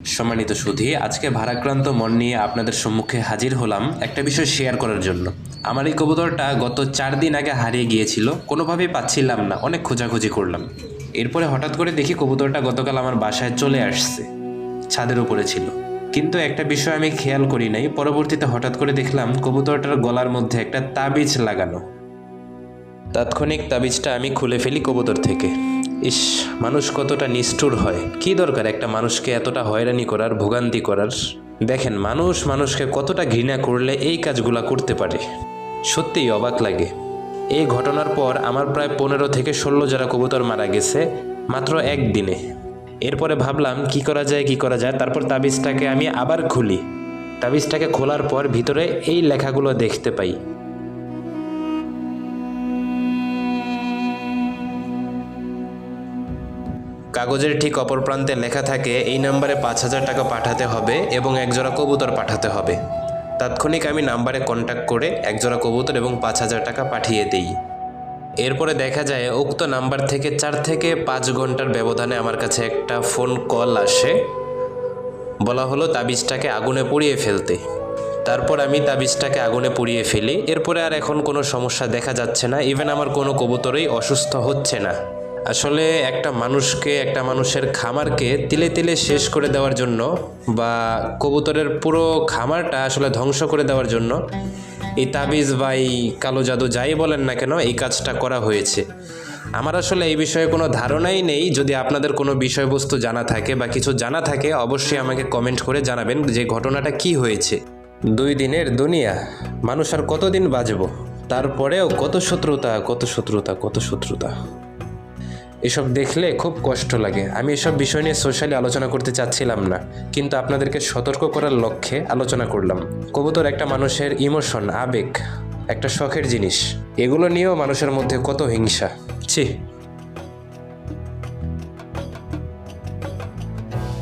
সম্মানিত সুধী, আজকে ভারাক্রান্ত মন নিয়ে আপনাদের সম্মুখে হাজির হলাম একটা বিষয় শেয়ার করার জন্য। আমার এই কবুতরটা গত চার দিন আগে হারিয়ে গিয়েছিল, কোনোভাবেই পাচ্ছিলাম না, অনেক খোঁজাখুঁজি করলাম। এরপরে হঠাৎ করে দেখি কবুতরটা গতকাল আমার বাসায় চলে আসছে, ছাদের উপরে ছিল। কিন্তু একটা বিষয় আমি খেয়াল করি নাই, পরবর্তীতে হঠাৎ করে দেখলাম কবুতরটার গলার মধ্যে একটা তাবিজ লাগানো। তাৎক্ষণিক তাবিজটা আমি খুলে ফেলি কবুতর থেকে। ইস, মানুষ কতটা নিষ্ঠুর হয়। কি দরকার একটা মানুষকে এতটা হয়রানি করার, ভোগান্তি করার? দেখেন, মানুষ মানুষকে কতটা ঘৃণা করলে এই কাজগুলা করতে পারে। সত্যিই অবাক লাগে। এই ঘটনার পর আমার প্রায় পনেরো থেকে ষোলো যারা কবুতর মারা গেছে, মাত্র একদিনে। এরপরে ভাবলাম, কি করা যায়, কি করা যায়? তারপর তাবিজটাকে আমি আবার খুলি। তাবিজটাকে খোলার পর ভিতরে এই লেখাগুলো দেখতে পাই। কাগজের ঠিক অপর প্রান্তে লেখা থাকে, এই নাম্বারে পাঁচ হাজার টাকা পাঠাতে হবে এবং একজোড়া কবুতর পাঠাতে হবে। তাৎক্ষণিক আমি নাম্বারে কন্ট্যাক্ট করে একজোড়া কবুতর এবং পাঁচ হাজার টাকা পাঠিয়ে দিই। এরপরে দেখা যায়, উক্ত নাম্বার থেকে চার থেকে পাঁচ ঘণ্টার ব্যবধানে আমার কাছে একটা ফোন কল আসে। বলা হলো, তাবিজটাকে আগুনে পুড়িয়ে ফেলতে। তারপর আমি তাবিজটাকে আগুনে পুড়িয়ে ফেলি। এরপরে আর এখন কোনো সমস্যা দেখা যাচ্ছে না। ইভেন আমার কোনো কবুতরই অসুস্থ হচ্ছে না। আসলে একটা মানুষকে, একটা মানুষের খামারকে তিলে তিলে শেষ করে দেওয়ার জন্য বা কবুতরের পুরো খামারটা আসলে ধ্বংস করে দেওয়ার জন্য এই তাবিজ বা এই কালো জাদু যাই বলেন না কেন এই কাজটা করা হয়েছে। আমার আসলে এই বিষয়ে কোনো ধারণাই নেই। যদি আপনাদের কোনো বিষয়বস্তু জানা থাকে বা কিছু জানা থাকে, অবশ্যই আমাকে কমেন্ট করে জানাবেন যে ঘটনাটা কি হয়েছে। দুই দিনের দুনিয়া, মানুষ আর কতদিন বাঁচব? তারপরেও কত শত্রুতা কত শত্রুতা কত শত্রুতা। এসব দেখলে খুব কষ্ট লাগে। আমি এসব বিষয় নিয়ে সোশ্যালি আলোচনা করতে চাচ্ছিলাম না। কিন্তু আপনাদেরকে সতর্ক করার লক্ষ্যে আলোচনা করলাম। কবুতর একটা মানুষের ইমোশন আবেগ, একটা শখের জিনিস। এগুলো নিয়েও মানুষের মধ্যে কত হিংসা। ছি।